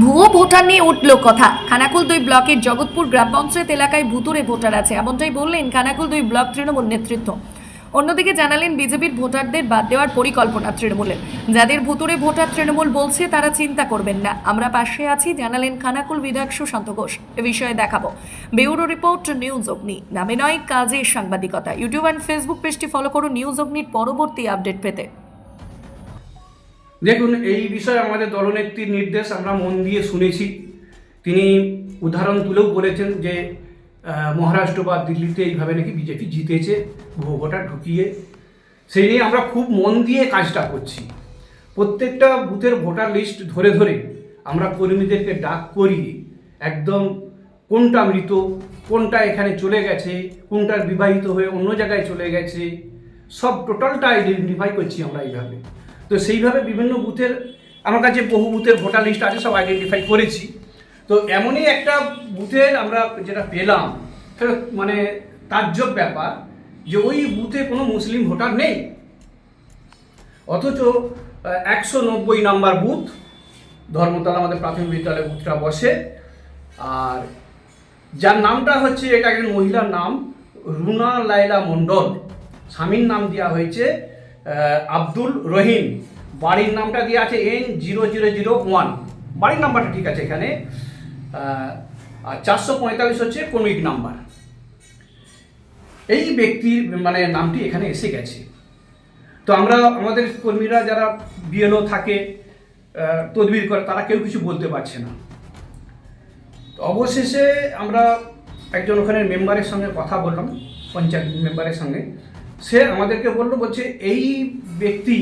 ভুয়ো ভোটার নিয়ে উঠল কথা। খানাকুল দুই ব্লকের জগৎপুর গ্রাম পঞ্চায়েত এলাকায় ভুতুরে ভোটার আছে। এমনটাই বললেন খানাকুল দুই ব্লক তৃণমূল নেতৃত্ব। অন্যদিকে জানালেন বিজেপির ভোটারদের বাদ দেওয়ার পরিকল্পনা তৃণমূলের। যাদের ভুতুরে ভোটার তৃণমূল বলছে, তারা চিন্তা করবেন না। আমরা পাশে আছি, জানালেন খানাকুল বিধায়ক সুশান্ত ঘোষ। এ বিষয়ে দেখাবো। ব্যুরো রিপোর্ট, নিউজ অগ্নি। নামে নয় কাজে সাংবাদিকতা। ইউটিউব অ্যান্ড ফেসবুক পেজটি ফলো করুন নিউজ অগ্নির পরবর্তী আপডেট পেতে। দেখুন, এই বিষয়ে আমাদের দলনেত্রীর নির্দেশ আমরা মন দিয়ে শুনেছি। তিনি উদাহরণ তুলেও বলেছেন যে মহারাষ্ট্র বা দিল্লিতে এইভাবে নাকি বিজেপি জিতেছে ভোটার ঢুকিয়ে। সেই নিয়ে আমরা খুব মন দিয়ে কাজটা করছি। প্রত্যেকটা বুথের ভোটার লিস্ট ধরে ধরে আমরা কর্মীদেরকে ডাক করি একদম কোনটা মৃত, কোনটা এখানে চলে গেছে, কোনটার বিবাহিত হয়ে অন্য জায়গায় চলে গেছে, সব টোটালটা আইডেন্টিফাই করছি আমরা এইভাবে। তো সেইভাবে বিভিন্ন বুথের, আমার কাছে বহু বুথের ভোটার লিস্ট আছে, সব আইডেন্টিফাই করেছি। তো এমনই একটা বুথের আমরা যেটা পেলাম মানে তাজ্জব ব্যাপার যে ওই বুথে কোনো মুসলিম ভোটার নেই। অথচ একশো নব্বই নাম্বার বুথ, ধর্মতলা আমাদের প্রাথমিক বিদ্যালয়ে বুথটা বসে। আর যার নামটা হচ্ছে, এটা একজন মহিলার নাম, রুনা লাইলা মণ্ডল। স্বামীর নাম দেওয়া হয়েছে। আব্দুল রহিম। বাড়ির নামটা দেওয়া আছে N zero zero zero one বাড়ির নাম্বারটা ঠিক আছে এখানে। আর চারশো পঁয়তাল্লিশ হচ্ছে ক্রমিক নাম্বার। এই ব্যক্তির মানে নামটি এখানে এসে গেছে। তো আমরা, আমাদের কর্মীরা যারা বিএলও থাকে তদবির করে, তারা কেউ কিছু বলতে পারছে না। অবশেষে আমরা একজন ওখানে মেম্বারের সঙ্গে কথা বললাম, পঞ্চায়েত মেম্বারের সঙ্গে। সে আমাদেরকে বলল, বলছে, এই ব্যক্তি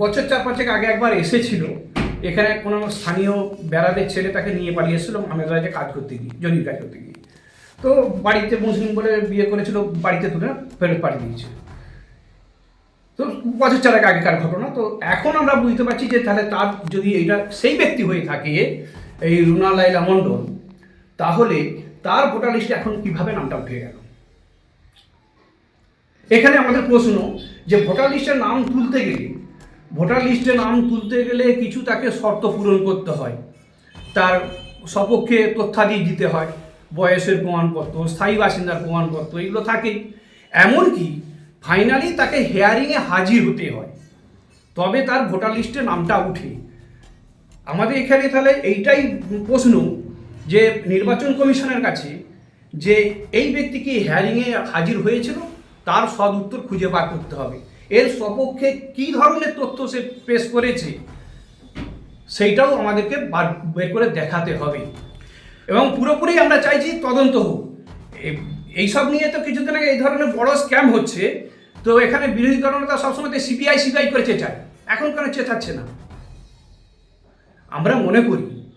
বছর চার পাঁচেক আগে একবার এসেছিল। এখানে কোনো স্থানীয় বেড়াদের ছেলে তাকে নিয়ে পালিয়ে এসেছিল রাজে কাজ করতে গিয়ে, জমির কাজ করতে গিয়ে। তো বাড়িতে মুসলিম বলে বিয়ে করেছিল, বাড়িতে তুলে ফেরত পাঠিয়ে দিয়েছে তো বছর চারেক আগেকার ঘটনা। তো এখন আমরা বুঝতে পারছি যে তাহলে তার যদি এইটা সেই ব্যক্তি হয়ে থাকে, এই রুনা লাইলা মণ্ডল, তাহলে তার ভোটার লিস্টে এখন কীভাবে নামটা উঠে গেল? এখানে আমাদের প্রশ্ন যে ভোটার লিস্টের নাম তুলতে গেলে, ভোটার লিস্টে নাম তুলতে গেলে কিছু তাকে শর্ত পূরণ করতে হয়। তার সপক্ষে তথ্যাদি দিতে হয়, বয়সের প্রমাণপত্র, স্থায়ী বাসিন্দার প্রমাণপত্র, এগুলো থাকেই। এমনকি ফাইনালি তাকে হেয়ারিংয়ে হাজির হতে হয়। তবে তার ভোটার লিস্টে নামটা উঠে। আমাদের এখানে তাহলে এইটাই প্রশ্ন যে নির্বাচন কমিশনের কাছে যে এই ব্যক্তি কি হেয়ারিংয়ে হাজির হয়েছিল? তার সদ উত্তর খুঁজে বার করতে হবে। এর সপক্ষে কি ধরনের তথ্য সে পেশ করেছে, সেইটাও আমাদেরকে বার- বের করে দেখাতে হবে। এবং পুরোপুরি আমরা চাইছি তদন্ত হোক। এইসব নিয়ে তো কিছুদিন আগে এই ধরনের বড় স্ক্যাম হচ্ছে। তো এখানে বিরোধী দলনেতা সবসময় সিবিআই সিবিআই করে চেঁচায়। এখন কেন চেঁচাচ্ছে না? আমরা মনে করি,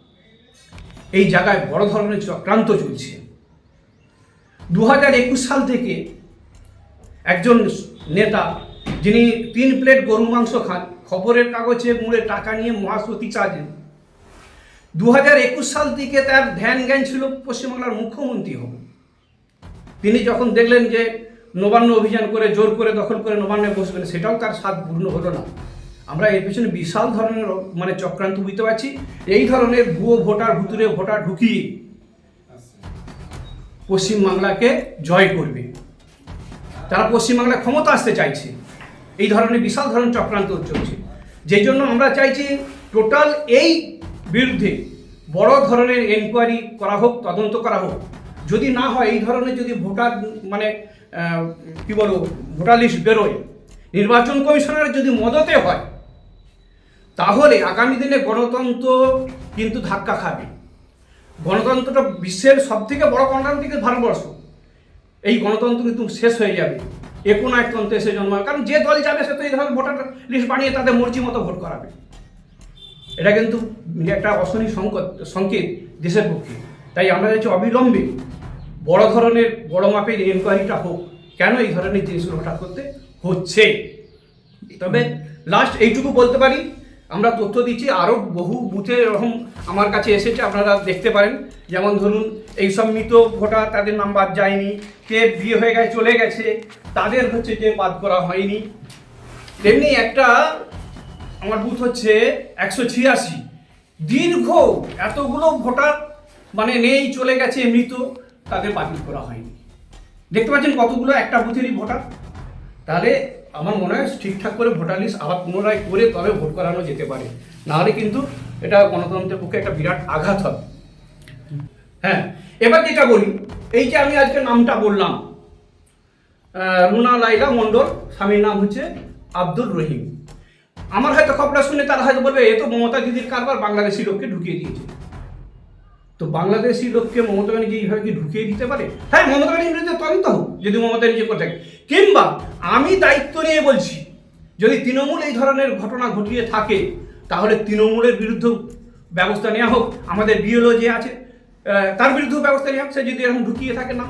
এই জায়গায় বড় ধরনের চক্রান্ত চলছে। দু হাজার একুশ সাল থেকে একজন নেতা, যিনি তিন প্লেট গরু মাংস খান, খবরের কাগজে মুড়ে টাকা নিয়ে মহাসতী চাজেন দু হাজার একুশ সাল থেকে তার ধ্যান জ্ঞান ছিল পশ্চিমবাংলার মুখ্যমন্ত্রী হব তিনি যখন দেখলেন যে নবান্ন অভিযান করে, জোর করে, দখল করে নবান্নে বসবেন, সেটাও তার স্বাদ পূর্ণ হলো না। আমরা এর পেছনে বিশাল ধরনের মানে চক্রান্ত বুঝতে পারছি। এই ধরনের ভুয়ো ভোটার ভুতুরে ভোটার ঢুকিয়ে পশ্চিমবাংলাকে জয় করবে। তারা পশ্চিমবাংলায় ক্ষমতা আসতে চাইছে। এই ধরনের বিশাল ধরনের চক্রান্ত চলছে। যেই জন্য আমরা চাইছি টোটাল এই বিরুদ্ধে বড় ধরনের এনকোয়ারি করা হোক, তদন্ত করা হোক। যদি না হয়, এই ধরনের যদি ভোটার মানে কি বলব, ভোটার লিস্ট বেরোয়, নির্বাচন কমিশনের যদি মদতে হয়, তাহলে আগামী দিনে গণতন্ত্র কিন্তু ধাক্কা খাবে। গণতন্ত্রটা বিশ্বের সব থেকে বড় গণতান্ত্রিক ভারতবর্ষ। এই গণতন্ত্র কিন্তু শেষ হয়ে যাবে। এ কোনো এক তন্ত্রে এসে জন্মাবে। কারণ যে দল যাবে, সে তো এই ধরনের ভোটার লিস্ট বানিয়ে তাদের মর্জি মতো ভোট করাবে। এটা কিন্তু একটা অশনি সংকট, সংকেত দেশের পক্ষে। তাই আমরা চাইছি অবিলম্বে বড় ধরনের, বড় মাপের এনকোয়ারিটা হোক। কেন এই ধরনের জিনিসগুলো হঠাৎ করতে হচ্ছে? তবে লাস্ট এইটুকু বলতে পারি আমরা তথ্য দিচ্ছি আরও বহু বুথে এরকম আমার কাছে এসেছে, আপনারা দেখতে পারেন। যেমন ধরুন, এই সব মৃত ভোটার, তাদের নাম বাদ যায়নি, কে বিয়ে হয়ে গেছে, চলে গেছে, তাদের হচ্ছে যে বাদ করা হয়নি। তেমনি একটা আমার বুথ হচ্ছে একশো ছিয়াশি। দীর্ঘ এতগুলো ভোটার মানে নেই, চলে গেছে, মৃত, তাদের বাতিল করা হয়নি। দেখতে পাচ্ছেন কতগুলো একটা বুথেরই ভোটার? তাহলে আমার মনে হয় ঠিকঠাক করে ভোটার লিস্ট আবার পুনরায় করে তবে ভোট করানো যেতে পারে। নাহলে কিন্তু এটা গণতন্ত্রের পক্ষে একটা বিরাট আঘাত হবে। হ্যাঁ এবার যেটা বলি, এই যে আমি আজকে নামটা বললাম রুনা লাইলা মণ্ডল, স্বামীর নাম হচ্ছে আব্দুল রহিম। আমার হয়তো খবরটা শুনে তারা হয়তো বলবে, এ তো মমতা দিদির কারবার, বাংলাদেশি লোককে ঢুকিয়ে দিয়েছে। তো বাংলাদেশি লোককে মমতা ব্যানার্জি এইভাবে কি ঢুকিয়ে দিতে পারে? হ্যাঁ মমতা ব্যানার্জির বিরুদ্ধে তদন্ত হোক যদি মমতা নিজে করে থাকে। কিংবা আমি দায়িত্ব নিয়ে বলছি যদি তৃণমূল এই ধরনের ঘটনা ঘটিয়ে থাকে তাহলে তৃণমূলের বিরুদ্ধে ব্যবস্থা নেওয়া হোক। আমাদের বিএলও যে আছে তার বিরুদ্ধেও ব্যবস্থা নেওয়া হোক সে যদি এরকম ঢুকিয়ে থাকে না।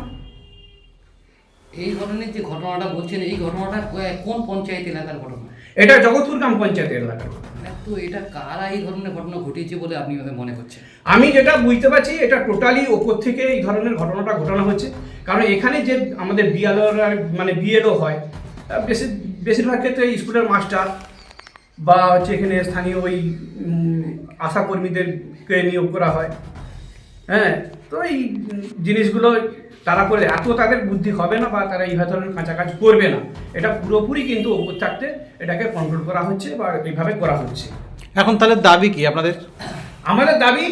এই ধরনের যে ঘটনাটা বলছেন এই ঘটনাটা কোন পঞ্চায়েত এলাকার ঘটনা? এটা জগৎপুর গ্রাম পঞ্চায়েতের এলাকার ঘটনা। তো এটা কারা এই ধরনের ঘটনা ঘটিয়েছে বলে আপনি মনে করছেন? আমি যেটা বুঝতে পারছি এটা টোটালি ওপর থেকে এই ধরনের ঘটনাটা ঘটানো হচ্ছে। কারণ এখানে যে আমাদের বিএলও মানে বিএলও হয় বেশি বেশিরভাগ ক্ষেত্রে স্কুলের মাস্টার বা হচ্ছে এখানে স্থানীয় ওই উম, আশা কর্মীদেরকে নিয়োগ করা হয়। হ্যাঁ তো এই জিনিসগুলো তারা করে এত তাদের বুদ্ধি হবে না বা তারা এই ধরনের কাঁচা কাজ করবে না। এটা পুরোপুরি কিন্তু ওপর থাকতে এটাকে কন্ট্রোল করা হচ্ছে বা এইভাবে করা হচ্ছে। এখন তাহলে দাবি কি আপনাদের? আমাদের দাবি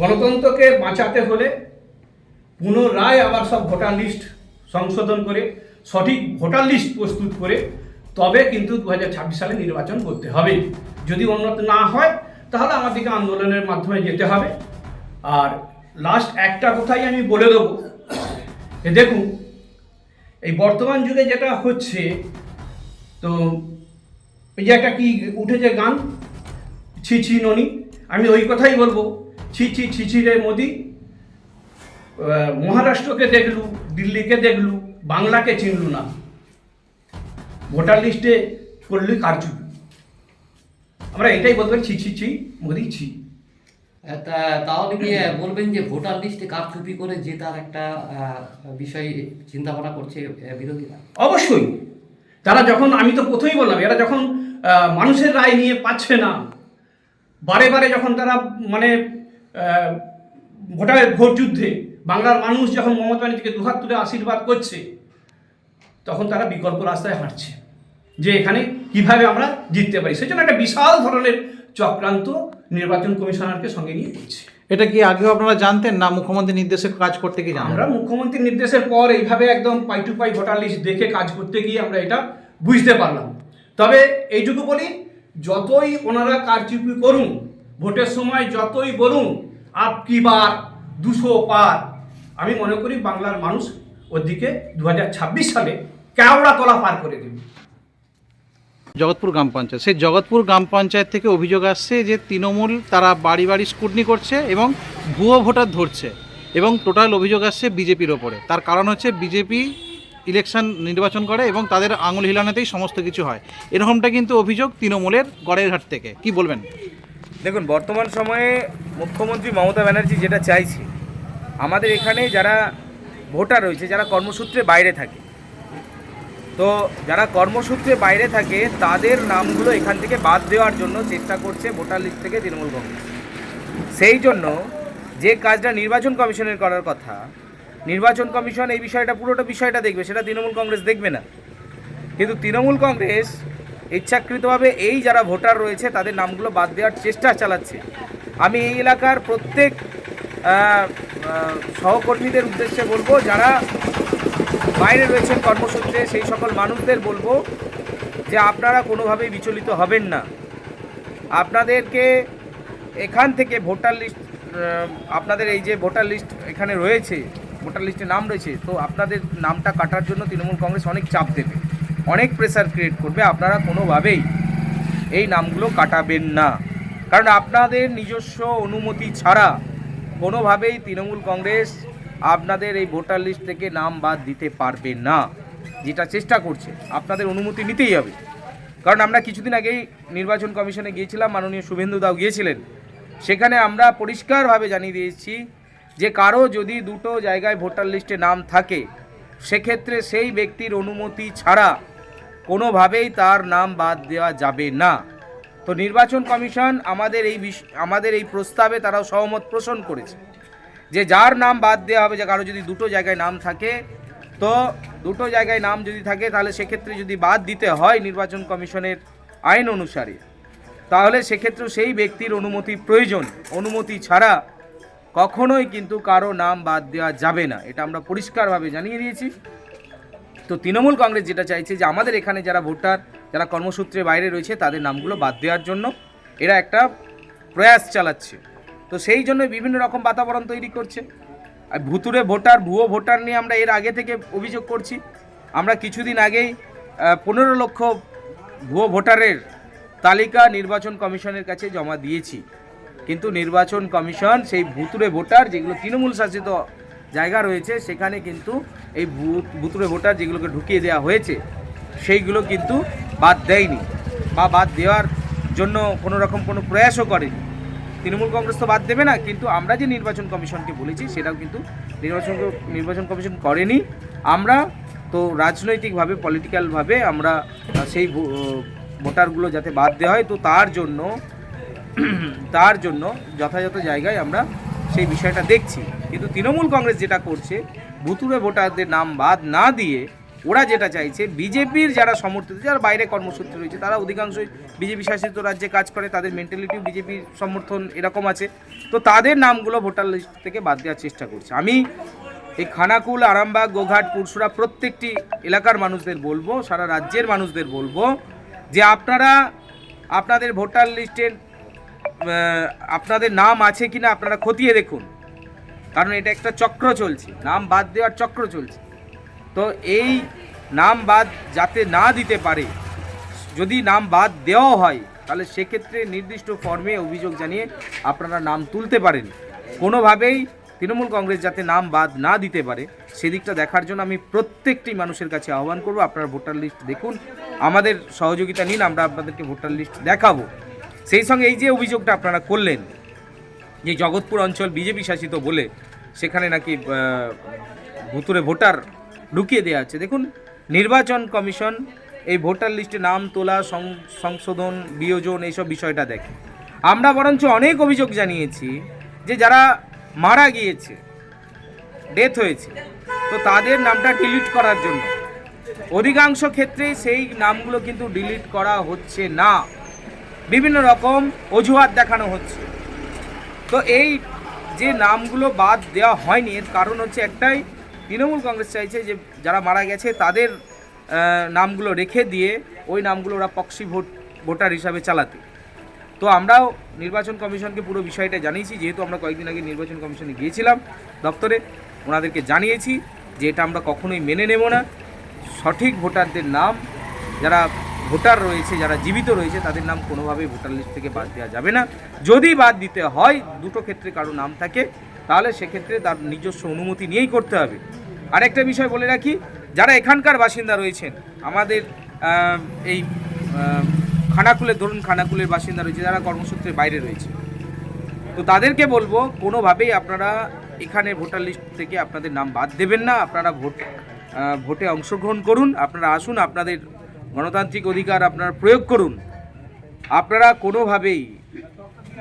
গণতন্ত্রকে বাঁচাতে হলে পুনরায় আবার সব ভোটার লিস্ট সংশোধন করে সঠিক ভোটার লিস্ট প্রস্তুত করে তবে কিন্তু দু হাজার ছাব্বিশ সালে নির্বাচন করতে হবে। যদি উন্নত না হয় তাহলে আমাদেরকে আন্দোলনের মাধ্যমে যেতে হবে। আর লাস্ট একটা কথাই আমি বলে দেবো। দেখুন, এই বর্তমান যুগে যেটা হচ্ছে, তো এই যে একটা কি উঠেছে গান? ছি ছি ননি। আমি ওই কথাই বলব, ছি ছি ছি ছি রে মোদি। মহারাষ্ট্রকে দেখলু, দিল্লিকে দেখলু, বাংলাকে চিনলু না। ভোটার লিস্টে করলুই কারচুপি। আমরা এটাই পারি ছি ছি ছি, মোদি ছি। তাহলে কি আহ, বলবেন যে ভোটার লিস্টে কারচুপি করে জেতার একটা আহ, বিষয় চিন্তা ভাবনা করছে বিরোধীরা। অবশ্যই। তারা যখন আমি তো প্রথমেই বললাম এরা যখন মানুষের রায় নিয়ে পাচ্ছে না বারে বারে যখন তারা মানে ভোটারের ভোট যুদ্ধে বাংলার মানুষ যখন মমতা ব্যানার্জিকে দুহাত তুলে আশীর্বাদ করছে তখন তারা বিকল্প রাস্তায় হাঁটছে যে এখানে কীভাবে আমরা জিততে পারি। সেজন্য একটা বিশাল ধরনের চক্রান্ত নির্বাচন কমিশনারকে সঙ্গে নিয়ে করছে এটা কি আগেও আপনারা জানতেন না? মুখ্যমন্ত্রী নির্দেশে কাজ করতে জানেন আমরা মুখ্যমন্ত্রীর নির্দেশের পর এইভাবে একদম পাই টু পাই ভোটার লিস্ট দেখে কাজ করতে গিয়ে আমরা এটা বুঝতে পারলাম। তবে এইটুকু বলি যতই ওনারা কারচুপি করুন ভোটের সময় যতই বলুন আপ কি বার দুশো পার আমি মনে করি বাংলার মানুষ ওর দিকে দু সালে কেওড়া তলা পার করে দেবে। জগৎপুর গ্রাম পঞ্চায়েত। সেই জগৎপুর গ্রাম পঞ্চায়েত থেকে অভিযোগ আসছে যে তৃণমূল তারা বাড়ি বাড়ি স্কুটনি করছে এবং ভুয়ো ভোটার ধরছে এবং টোটাল অভিযোগ আসছে বিজেপির ওপরে। তার কারণ হচ্ছে বিজেপি ইলেকশন নির্বাচন করে এবং তাদের আঙুল হিলানোতেই সমস্ত কিছু হয়। এরকমটা কিন্তু অভিযোগ তৃণমূলের গড়ের ঘাট থেকে। কি বলবেন? দেখুন, বর্তমান সময়ে মুখ্যমন্ত্রী মমতা ব্যানার্জি যেটা চাইছে, আমাদের এখানে যারা ভোটার রয়েছে, যারা কর্মসূত্রে বাইরে থাকে তো যারা কর্মসূত্রে বাইরে থাকে, তাদের নামগুলো এখান থেকে বাদ দেওয়ার জন্য চেষ্টা করছে ভোটার লিস্ট থেকে তৃণমূল কংগ্রেস। সেই জন্য যে কাজটা নির্বাচন কমিশনের করার কথা, নির্বাচন কমিশন এই বিষয়টা, পুরোটা বিষয়টা দেখবে, সেটা তৃণমূল কংগ্রেস দেখবে না। কিন্তু তৃণমূল কংগ্রেস ইচ্ছাকৃতভাবে এই যারা ভোটার রয়েছে, তাদের নামগুলো বাদ দেওয়ার চেষ্টা চালাচ্ছে। আমি এই এলাকার প্রত্যেক সহকর্মীদের উদ্দেশ্যে বলব, যারা বাইরে রয়েছেন কর্মসূত্রে, সেই সকল মানুষদের বলব যে আপনারা কোনোভাবেই বিচলিত হবেন না। আপনাদেরকে এখান থেকে ভোটার লিস্ট আপনাদের এই যে ভোটার লিস্ট এখানে রয়েছে, ভোটার লিস্টে নাম রয়েছে, তো আপনাদের নামটা কাটার জন্য তৃণমূল কংগ্রেস অনেক চাপ দেবে, অনেক প্রেসার ক্রিয়েট করবে। আপনারা কোনোভাবেই এই নামগুলো কাটাবেন না। কারণ আপনাদের নিজস্ব অনুমতি ছাড়া কোনোভাবেই তৃণমূল কংগ্রেস আপনাদের এই ভোটার লিস্ট থেকে নাম বাদ দিতে পারবে না, যেটা চেষ্টা করছে। আপনাদের অনুমতি নিতেই হবে। কারণ আমরা কিছুদিন আগেই নির্বাচন কমিশনে গিয়েছিলাম, মাননীয় শুভেন্দু দাও গিয়েছিলেন। সেখানে আমরা পরিষ্কারভাবে জানিয়ে দিয়েছি যে কারও যদি দুটো জায়গায় ভোটার লিস্টে নাম থাকে, সেক্ষেত্রে সেই ব্যক্তির অনুমতি ছাড়া কোনোভাবেই তার নাম বাদ দেওয়া যাবে না। তো নির্বাচন কমিশন আমাদের এই আমাদের এই প্রস্তাবে তারা সহমত পোষণ করেছে। যে যার নাম বাদ দেওয়া হবে, যে কারও যদি দুটো জায়গায় নাম থাকে, তো দুটো জায়গায় নাম যদি থাকে, তাহলে সেক্ষেত্রে যদি বাদ দিতে হয় নির্বাচন কমিশনের আইন অনুসারে, তাহলে সেক্ষেত্রে সেই ব্যক্তির অনুমতি প্রয়োজন। অনুমতি ছাড়া কখনোই কিন্তু কারও নাম বাদ দেওয়া যাবে না। এটা আমরা পরিষ্কারভাবে জানিয়ে দিয়েছি। তো তৃণমূল কংগ্রেস যেটা চাইছে যে আমাদের এখানে যারা ভোটার, যারা কর্মসূত্রে বাইরে রয়েছে, তাদের নামগুলো বাদ দেওয়ার জন্য এরা একটা প্রয়াস চালাচ্ছে। তো সেই জন্য বিভিন্ন রকম বাতাবরণ তৈরি করছে। আর ভুতুরে ভোটার, ভুয়ো ভোটার নিয়ে আমরা এর আগে থেকে অভিযোগ করছি। আমরা কিছুদিন আগেই পনেরো লক্ষ ভুয়ো ভোটারের তালিকা নির্বাচন কমিশনের কাছে জমা দিয়েছি। কিন্তু নির্বাচন কমিশন সেই ভুতুরে ভোটার, যেগুলো তৃণমূল শাসিত জায়গা রয়েছে, সেখানে কিন্তু এই ভূত ভুতুরে ভোটার যেগুলোকে ঢুকিয়ে দেওয়া হয়েছে, সেইগুলো কিন্তু বাদ দেয়নি বা বাদ দেওয়ার জন্য কোনো রকম কোনো প্রয়াসও করেনি। তৃণমূল কংগ্রেস তো বাদ দেবে না, কিন্তু আমরা যে নির্বাচন কমিশনকে বলেছি, সেটাও কিন্তু নির্বাচন নির্বাচন কমিশন করেনি। আমরা তো রাজনৈতিকভাবে পলিটিক্যালভাবে আমরা সেই ভোটারগুলো যাতে বাদ দেওয়া হয়, তো তার জন্য তার জন্য যথাযথ জায়গায় আমরা সেই বিষয়টা দেখছি। কিন্তু তৃণমূল কংগ্রেস যেটা করছে ভুতুরে ভোটারদের নাম বাদ না দিয়ে ওরা যেটা চাইছে, বিজেপির যারা সমর্থিত যারা বাইরে কর্মসূত্রে রয়েছে, তারা অধিকাংশই বিজেপি শাসিত রাজ্যে কাজ করে, তাদের মেন্টালিটিও বিজেপির সমর্থন এরকম আছে। তো তাদের নামগুলো ভোটার লিস্ট থেকে বাদ দেওয়ার চেষ্টা করছে। আমি এই খানাকুল, আরামবাগ, গোঘাট পুরসুরা প্রত্যেকটি এলাকার মানুষদের বলব, সারা রাজ্যের মানুষদের বলব যে আপনারা আপনাদের ভোটার লিস্টের আপনাদের নাম আছে কিনা আপনারা খতিয়ে দেখুন। কারণ এটা একটা চক্র চলছে। নাম বাদ দেওয়ার চক্র চলছে। তো এই নাম বাদ যাতে না দিতে পারে, যদি নাম বাদ দেওয়া হয়, তাহলে সেক্ষেত্রে নির্দিষ্ট ফর্মে অভিযোগ জানিয়ে আপনারা নাম তুলতে পারেন। কোনোভাবেই তৃণমূল কংগ্রেস যাতে নাম বাদ না দিতে পারে, সেদিকটা দেখার জন্য আমি প্রত্যেকটি মানুষের কাছে আহ্বান করব, আপনারা ভোটার লিস্ট দেখুন, আমাদের সহযোগিতা নিন, আমরা আপনাদেরকে ভোটার লিস্ট দেখাবো। সেই সঙ্গে এই যে অভিযোগটা আপনারা করলেন, যে জগৎপুর অঞ্চল বিজেপি শাসিত বলে, সেখানে নাকি ভুতুরে ভোটার ঢুকিয়ে দেওয়া আছে। দেখুন, নির্বাচন কমিশন এই ভোটার লিস্টে নাম তোলা সংশোধন, বিয়োজন এইসব বিষয়টা দেখে। আমরা বরঞ্চ অনেক অভিযোগ জানিয়েছি যে যারা মারা গিয়েছে, ডেথ হয়েছে, তো তাদের নামটা ডিলিট করার জন্য। অধিকাংশ ক্ষেত্রে সেই নামগুলো কিন্তু ডিলিট করা হচ্ছে না। বিভিন্ন রকম অজুহাত দেখানো হচ্ছে। তো এই যে নামগুলো বাদ দেওয়া হয়নি, এর কারণ হচ্ছে একটাই তৃণমূল কংগ্রেস চাইছে যে যারা মারা গেছে তাদের নামগুলো রেখে দিয়ে ওই নামগুলো ওরা পক্সি ভোট, ভোটার হিসাবে চালাতে। তো আমরাও নির্বাচন কমিশনকে পুরো বিষয়টা জানিয়েছি, যেহেতু আমরা কয়েকদিন আগে নির্বাচন কমিশনে গিয়েছিলাম দপ্তরে, ওনাদেরকে জানিয়েছি যে এটা আমরা কখনোই মেনে নেব না। সঠিক ভোটারদের নাম, যারা ভোটার রয়েছে, যারা জীবিত রয়েছে, তাদের নাম কোনোভাবেই ভোটার লিস্ট থেকে বাদ দেওয়া যাবে না। যদি বাদ দিতে হয়, দুটো ক্ষেত্রে কারও নাম থাকে, তাহলে সেক্ষেত্রে তার নিজস্ব অনুমতি নিয়েই করতে হবে। আরেকটা বিষয় বলে রাখি, যারা এখানকার বাসিন্দা রয়েছেন, আমাদের এই খানাকুলের, ধরুন খানাকুলের বাসিন্দা রয়েছে, যারা কর্মসূত্রে বাইরে রয়েছে। তো তাদেরকে বলব, কোনোভাবেই আপনারা এখানে ভোটার লিস্ট থেকে আপনাদের নাম বাদ দেবেন না। আপনারা ভোট ভোটে অংশগ্রহণ করুন। আপনারা আসুন, আপনাদের গণতান্ত্রিক অধিকার আপনারা প্রয়োগ করুন। আপনারা কোনোভাবেই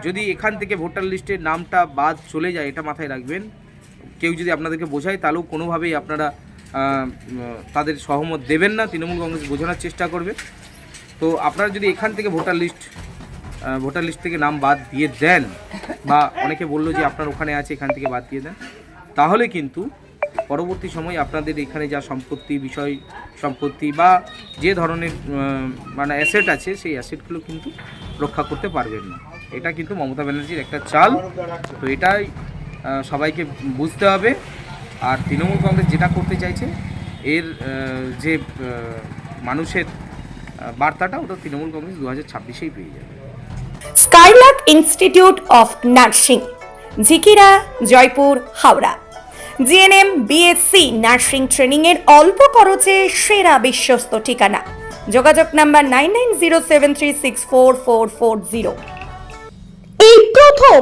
যদি এখান থেকে ভোটার লিস্টের নামটা বাদ চলে যায়, এটা মাথায় রাখবেন। কেউ যদি আপনাদেরকে বোঝায়, তাহলেও কোনোভাবেই আপনারা তাদের সহমত দেবেন না। তৃণমূল কংগ্রেস বোঝানোর চেষ্টা করবে। তো আপনারা যদি এখান থেকে ভোটার লিস্ট ভোটার লিস্ট থেকে নাম বাদ দিয়ে দেন, বা অনেকে বলল যে আপনার ওখানে আছে, এখান থেকে বাদ দিয়ে দেন, তাহলে কিন্তু পরবর্তী সময় আপনাদের এখানে যা সম্পত্তি বিষয়, সম্পত্তি বা যে ধরনের মানে অ্যাসেট আছে, সেই অ্যাসেটগুলো কিন্তু রক্ষা করতে পারবেন না। এটা কিন্তু মমতা ব্যানার্জির একটা চাল। তো এটাই সবাইকে বুঝতে হবে। আর তৃণমূল কংগ্রেস যেটা করতে চাইছে এর যে মানুষের বার্তাটা ওটা তৃণমূল কংগ্রেস দু হাজার ছাব্বিশেই পেয়ে যাবে। Skylark Institute of Nursing Jhikira Jaipur Howrah. GNM BSc nursing training এর অল্প খরচে সেরা বিশ্বস্ত ঠিকানা। যোগাযোগ number nine nine zero seven three six four four four zero এই প্রথম